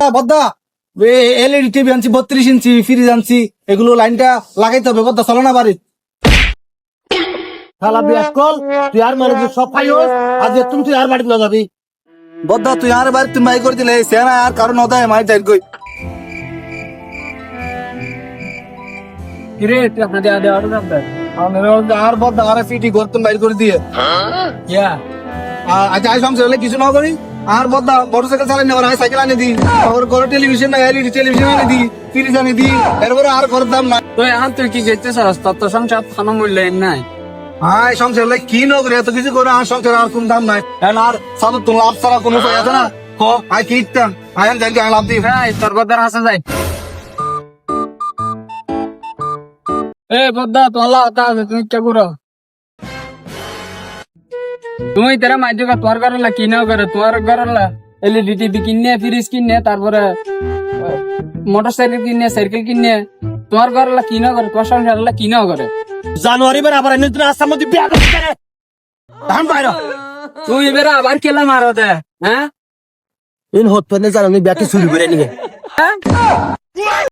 বদ্দা LED TV আনছি বত্রিশ ইঞ্চি fridge আনছি এগুলো লাইনটা লাগাইতে হবে বদ্দা চলো না বাড়ি শালা বিয়াস কল তুই আর মানে সব খাইস আজ তুমি তুই আর বাড়ি না যাবি। বদ্দা তুই আর বাড়ি তুমি মাই করে দিলে সেনা আর কারণ মাই যাই কিরে টাকা দেওয়া দেওয়া আর বদ্দা আর গর্তন বাইর করে দিয়ে। ইয়া। আচ্ছা আজ কিছু না করি? আর বদ্দা মোটরসাইকেল চালাই নেবার হয় সাইকেল আনি দি। তারপর ঘরে টেলিভিশন না এলইডি টেলিভিশন আনি দি ফ্রিজ আনি দি এরপরে আর ঘরের দাম না তুই এখন তুই কি করতে চাস তোর তো সংসার থানা মূল্যায়ন নাই। হাই সংসার হলে কি নকরি এত কিছু করে আর সংসার আর কোন দাম নাই। আর সাদা তুমি লাভ ছাড়া কোনো উপায় আছে না? ক আই কি আই আমি জানি আমি লাভ দিই। ভাই তোর আসা যায় এ আছে তুমি কে করো। তুমি তেরা মাইজো কা তোর করলা কি না করে তোর করলা এলইডি টিভি কিনে ফ্রিজ কিনে তারপরে মোটর সাইকেল কিনে সাইকেল কিনে তোর করলা কি না করে তোর সংসার কি না করে জানুয়ারি বের আবার এনে আসার মধ্যে বিয়া কেন? ধান বাইরা তুই এবার আবার কেলা মারো দে হ্যাঁ ইন হত পেনে জানো আমি বিয়াকে চুরি করে নিয়ে